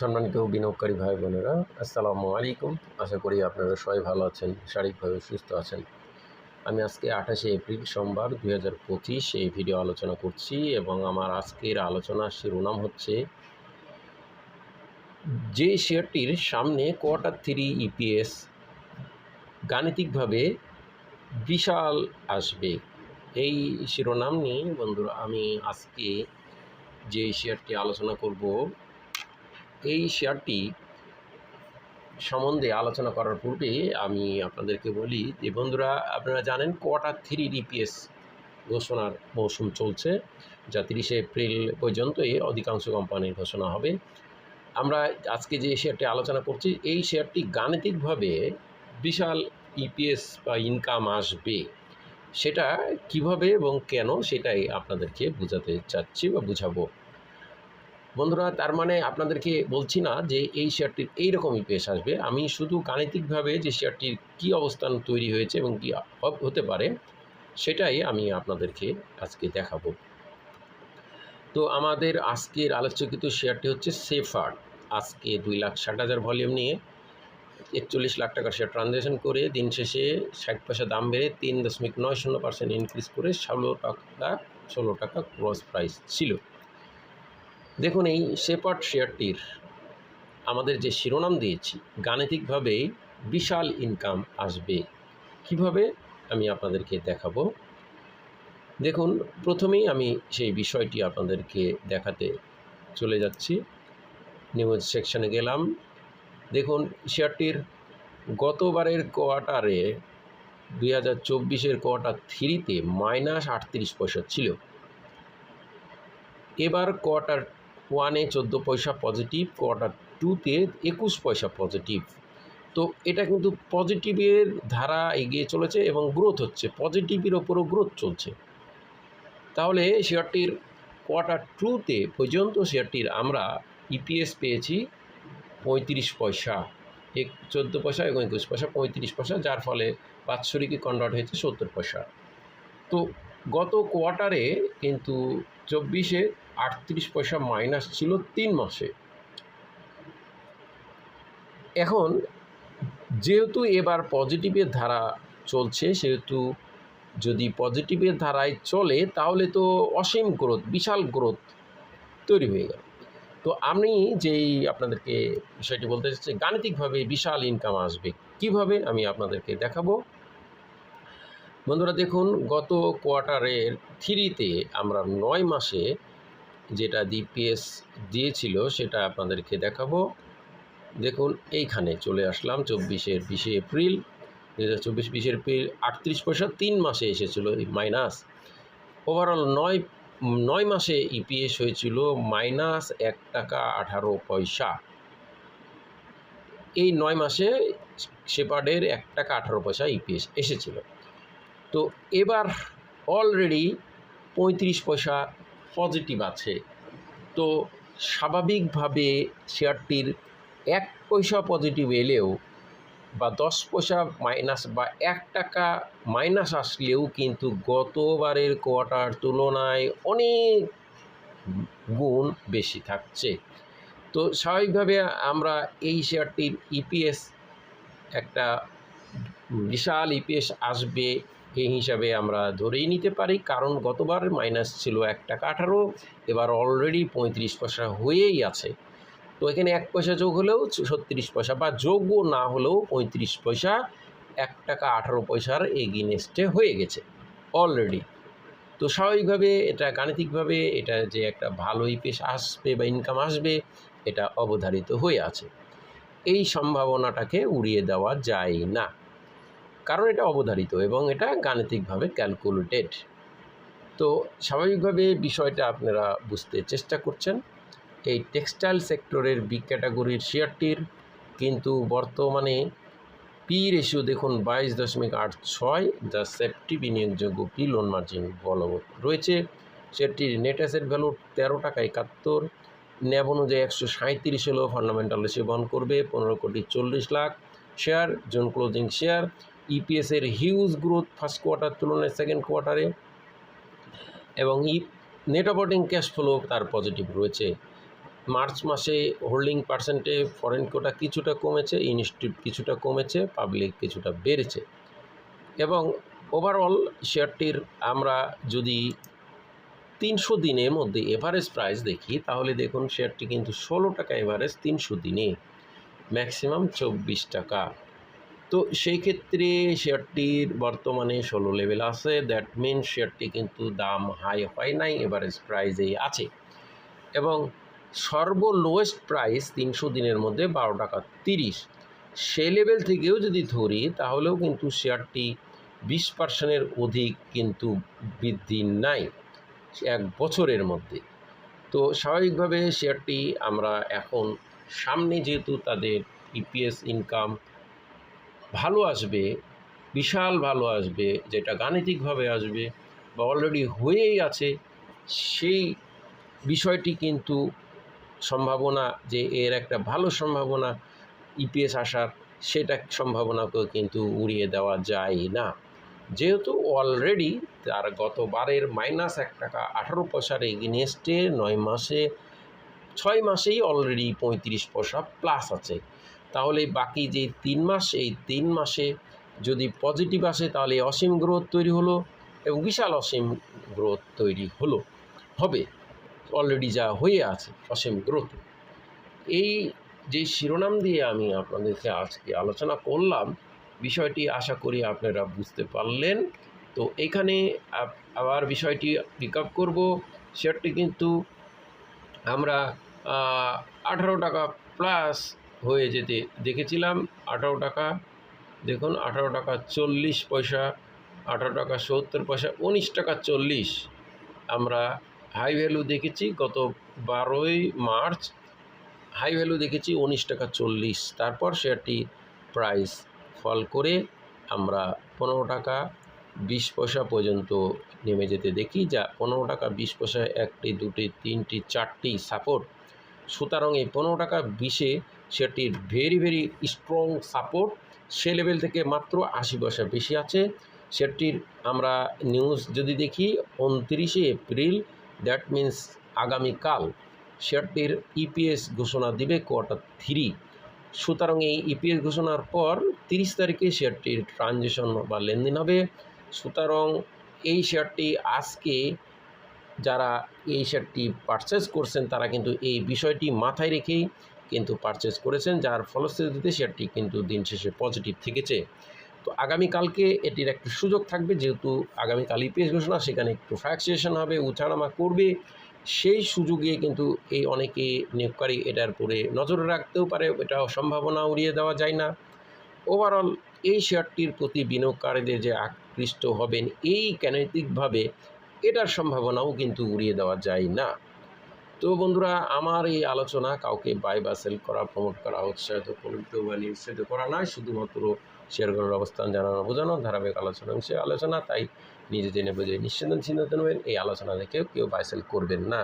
সম্মানিত বিনিয়োগকারী ভাই বোনেরা, আসসালামু আলাইকুম। আশা করি আপনারা সবাই ভালো আছেন, শারীরিকভাবে সুস্থ আছেন। আমি আজকে আঠাশে এপ্রিল সোমবার দুই হাজার পঁচিশ এই ভিডিও আলোচনা করছি এবং আমার আজকের আলোচনার শিরোনাম হচ্ছে, যে শেয়ারটির সামনে কোয়ার্টার থ্রি ইপিএস গাণিতিকভাবে বিশাল আসবে। এই শিরোনাম নিয়ে বন্ধুরা, আমি আজকে যে শেয়ারটি আলোচনা করব এই শেয়ারটি সম্বন্ধে আলোচনা করার পূর্বে আমি আপনাদেরকে বলি যে, বন্ধুরা, আপনারা জানেন কোয়ার্টার থ্রি ডিপিএস ঘোষণার মৌসুম চলছে, যা তিরিশে এপ্রিল পর্যন্তই অধিকাংশ কোম্পানির ঘোষণা হবে। আমরা আজকে যে শেয়ারটি আলোচনা করছি, এই শেয়ারটি গাণিতিকভাবে বিশাল ইপিএস বা ইনকাম আসবে। সেটা কীভাবে এবং কেন, সেটাই আপনাদেরকে বোঝাতে চাচ্ছি বা বুঝাবো। বন্ধুরা, তার মানে আপনাদেরকে বলছি না যে এই শেয়ারটির এইরকম ইপিএস আসবে। আমি শুধু গাণিতিকভাবে যে শেয়ারটির কী অবস্থান তৈরি হয়েছে এবং কী হতে পারে, সেটাই আমি আপনাদেরকে আজকে দেখাবো। তো আমাদের আজকের আলোচকিত শেয়ারটি হচ্ছে সেফার আজকে দুই লাখ ষাট হাজার ভলিউম নিয়ে একচল্লিশ লাখ টাকার শেয়ার ট্রানজ্যাকশন করে দিন শেষে ষাট পয়সা দাম বেড়ে তিন দশমিক নয় শূন্য পার্সেন্ট ইনক্রিজ করে ষোলো টাকা ষোলো টাকা ক্রস প্রাইস ছিল। দেখুন, এই সেপার্ট শেয়ারটির আমাদের যে শিরোনাম দিয়েছি, গাণিতিকভাবে বিশাল ইনকাম আসবে। কীভাবে? আমি আপনাদেরকে দেখাবো। দেখুন, প্রথমেই আমি সেই বিষয়টি আপনাদেরকে দেখাতে চলে যাচ্ছি। নিউজ সেকশনে গেলাম। দেখুন, শেয়ারটির গতবারের কোয়ার্টারে, দুই হাজার চব্বিশের কোয়ার্টার থ্রিতে মাইনাস আটত্রিশ পয়সা ছিল। এবার কোয়ার্টার ওয়ানে চোদ্দ পয়সা পজিটিভ কোয়ার্টার টুতে একুশ পয়সা পজিটিভ তো এটা কিন্তু পজিটিভের ধারা এগিয়ে চলেছে এবং গ্রোথ হচ্ছে পজিটিভের ওপরও গ্রোথ চলছে। তাহলে শেয়ারটির কোয়ার্টার টুতে পর্যন্ত শেয়ারটির আমরা ইপিএস পেয়েছি পঁয়ত্রিশ পয়সা, এক চোদ্দ পয়সা এবং একুশ পয়সা, পঁয়ত্রিশ পয়সা, যার ফলে বাৎসরিকই কনভার্ট হয়েছে সত্তর পয়সা। তো গত কোয়ার্টারে কিন্তু চব্বিশে আটত্রিশ পয়সা মাইনাস ছিল তিন মাসে। এখন যেহেতু এবার পজিটিভের ধারা চলছে, সেহেতু যদি পজিটিভের ধারায় চলে, তাহলে তো অসীম গ্রোথ বিশাল গ্রোথ তৈরি হয়ে গেল। তো আমি যেই আপনাদেরকে বিষয়টি বলতে চাচ্ছি, গাণিতিকভাবে বিশাল ইনকাম আসবে। কীভাবে? আমি আপনাদেরকে দেখাবো। বন্ধুরা দেখুন, গত কোয়ার্টারের থ্রিতে আমরা নয় মাসে যেটা ডিপিএস দিয়েছিল সেটা আপনাদেরকে দেখাবো। দেখুন, এইখানে চলে আসলাম চব্বিশের বিশে এপ্রিল। দু হাজার চব্বিশ বিশে এপ্রিল, আটত্রিশ পয়সা তিন মাসে এসেছিল মাইনাস। ওভারঅল নয় নয় মাসে ইপিএস হয়েছিল মাইনাস এক টাকা আঠারো পয়সা। এই নয় মাসে শেপার্ডের এক টাকা আঠারো পয়সা ইপিএস এসেছিল। তো এবার অলরেডি পঁয়ত্রিশ পয়সা পজিটিভ আছে। তো স্বাভাবিকভাবে শেয়ারটির এক পয়সা পজিটিভ এলেও বা দশ পয়সা মাইনাস বা এক টাকা মাইনাস আসলেও কিন্তু গতবারের কোয়ার্টার তুলনায় অনেক গুণ বেশি থাকছে। তো স্বাভাবিকভাবে আমরা এই শেয়ারটির ইপিএস একটা বিশাল ইপিএস আসবে এই হিসাবে আমরা ধরেই নিতে পারি। কারণ গতবার মাইনাস ছিল এক টাকা আঠারো, এবার অলরেডি পঁয়ত্রিশ পয়সা হয়েই আছে। তো এখানে এক পয়সা যোগ হলেও ছত্রিশ পয়সা বা যোগও না হলেও পঁয়ত্রিশ পয়সা এক টাকা আঠারো পয়সার এগিনেস্টে হয়ে গেছে অলরেডি তো স্বাভাবিকভাবে এটা গাণিতিকভাবে এটা যে একটা ভালো ইপিএস আসবে বা ইনকাম আসবে, এটা অবধারিত হয়ে আছে। এই সম্ভাবনাটাকে উড়িয়ে দেওয়া যায় না। কারণ এটা অবধারিত এবং এটা গাণিতিকভাবে ক্যালকুলেটেড তো স্বাভাবিকভাবে বিষয়টা আপনারা বুঝতে চেষ্টা করছেন। এই টেক্সটাইল সেক্টরের বি ক্যাটাগরির শেয়ারটির কিন্তু বর্তমানে পি রেশিও দেখুন বাইশ দশমিক আট ছয়, যা সেফটি বিনিয়োগযোগ্য পি লোন মার্জিন বলবৎ রয়েছে। শেয়ারটির নেট অ্যাসেট ভ্যালু তেরো টাকা একাত্তর ন্যাব অনুযায়ী একশো সাঁত্রিশ হলেও ফান্ডামেন্টাল রেশিও বহন করবে, পনেরো কোটি চল্লিশ lakh. Share zone closing share ইপিএসের huge growth first quarter তুলনায় সেকেন্ড কোয়ার্টারে এবং ই নেট অপারেটিং ক্যাশ ফ্লো তার পজিটিভ রয়েছে। মার্চ মাসে হোল্ডিং পার্সেন্টে ফরেন কোটা কিছুটা কমেছে ইনস্টিটিউট কিছুটা কমেছে পাবলিক কিছুটা বেড়েছে। এবং ওভারঅল শেয়ারটির আমরা যদি তিনশো দিনের মধ্যে এভারেজ প্রাইস দেখি, তাহলে দেখুন শেয়ারটি কিন্তু ষোলো টাকা এভারেজ তিনশো দিনে। ম্যাক্সিমাম চব্বিশ টাকা। তো সেই ক্ষেত্রে শেয়ারটির বর্তমানে ষোলো লেভেল আছে। দ্যাট মিন শেয়ারটি কিন্তু দাম হাই হয় নাই এভারেজ প্রাইজেই আছে। এবং সর্ব লোয়েস্ট প্রাইস তিনশো দিনের মধ্যে বারো টাকা তিরিশ। সে লেভেল থেকেও যদি ধরি, তাহলেও কিন্তু শেয়ারটি বিশ পার্সেন্টের অধিক কিন্তু বৃদ্ধি নাই এক বছরের মধ্যে। তো স্বাভাবিকভাবে শেয়ারটি আমরা এখন সামনে যেহেতু তাদের ইপিএস ইনকাম ভালো আসবে, বিশাল ভালো আসবে, যেটা গাণিতিকভাবে আসবে বা অলরেডি হয়েই আছে, সেই বিষয়টি কিন্তু সম্ভাবনা যে এর একটা ভালো সম্ভাবনা ইপিএস আসার সেটা সম্ভাবনাকেও কিন্তু উড়িয়ে দেওয়া যায় না। যেহেতু অলরেডি তার গতবারের মাইনাস এক টাকা আঠারো পয়সার এগেনিস্টে নয় মাসে, ছয় মাসেই অলরেডি পঁয়ত্রিশ পয়সা প্লাস আছে। তাহলে বাকি যে তিন মাস, এই তিন মাসে যদি পজিটিভ আসে, তাহলে অসীম গ্রোথ তৈরি হলো এবং বিশাল অসীম গ্রোথ তৈরি হলো। হবে। অলরেডি যা হয়ে আছে, অসীম গ্রোথ। এই যে শিরোনাম দিয়ে আমি আপনাদেরকে আজকে আলোচনা করলাম, বিষয়টি আশা করি আপনারা বুঝতে পারলেন। তো এখানে আবার বিষয়টি পিক আপ করব। শেয়ারটি কিন্তু আমরা আঠারো টাকা প্লাস হয়ে যেতে। দেখেছিলাম আঠারো টাকা। দেখুন, আঠারো টাকা চল্লিশ পয়সা, আঠারো টাকা সত্তর পয়সা, উনিশ টাকা চল্লিশ। আমরা হাই ভ্যালু দেখেছি গত বারোই মার্চ। হাই ভ্যালু দেখেছি উনিশ টাকা চল্লিশ। তারপর শেয়ারটি প্রাইস ফল করে আমরা পনেরো টাকা বিশ পয়সা পর্যন্ত নেমে যেতে দেখি। যা পনেরো টাকা বিশ পয়সা একটি, দুটি, তিনটি, চারটি সাপোর্ট সুতরাং এই পনেরো টাকা বিশে সেটির ভেরি ভেরি স্ট্রং সাপোর্ট সে লেভেল থেকে মাত্র আশি পয়সা বেশি আছে। সেটির আমরা নিউজ যদি দেখি, উনত্রিশে এপ্রিল দ্যাট মিন্স আগামীকাল শেয়ারটির ইপিএস ঘোষণা দিবে কোয়ার্টার থ্রি সুতরাং এই ইপিএস ঘোষণার পর তিরিশ তারিখে শেয়ারটির ট্রানজেকশন বা লেনদেন হবে। সুতরাং এই শেয়ারটি আজকে যারা এই শেয়ারটি পারচেস করছেন, তারা কিন্তু এই বিষয়টি মাথায় রেখেই কিন্তু পারচেস করেছেন, যার ফলশ্রুতিতে শেয়ারটি কিন্তু দিন শেষে পজিটিভ থেকেছে। তো আগামীকালকে এটির একটু সুযোগ থাকবে, যেহেতু আগামীকাল ইপিএস ঘোষণা, সেখানে একটু ফ্যাক্সিয়েশন হবে, উঠানামা করবে। সেই সুযোগে কিন্তু এই অনেকে নিয়োগকারী এটার উপরে নজর রাখতেও পারে এটা সম্ভাবনা উড়িয়ে দেওয়া যায় না। ওভারঅল এই শেয়ারটির প্রতি বিনিয়োগকারীদের যে আকৃষ্ট হবেন, এই কেনৈতিকভাবে এটার সম্ভাবনাও কিন্তু উড়িয়ে দেওয়া যায় না। তো বন্ধুরা, আমার এই আলোচনা কাউকে বাই বা সেল করা প্রমোট করা উৎসাহিত প্রলুব্ধ বা নিরুৎসাহিত করা নয়, শুধুমাত্র শেয়ার করার অবস্থান জানানো, বোঝানো, ধারাবাহিক আলোচনা। এবং সেই আলোচনা, তাই নিজে জেনে বুঝে নিশ্চিন্ত চিন্তা নেবেন এই আলোচনা দেখেও কেউ বাই সেল করবেন না।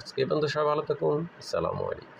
আজকে পর্যন্ত সবাই ভালো থাকুন, আসসালামু আলাইকুম।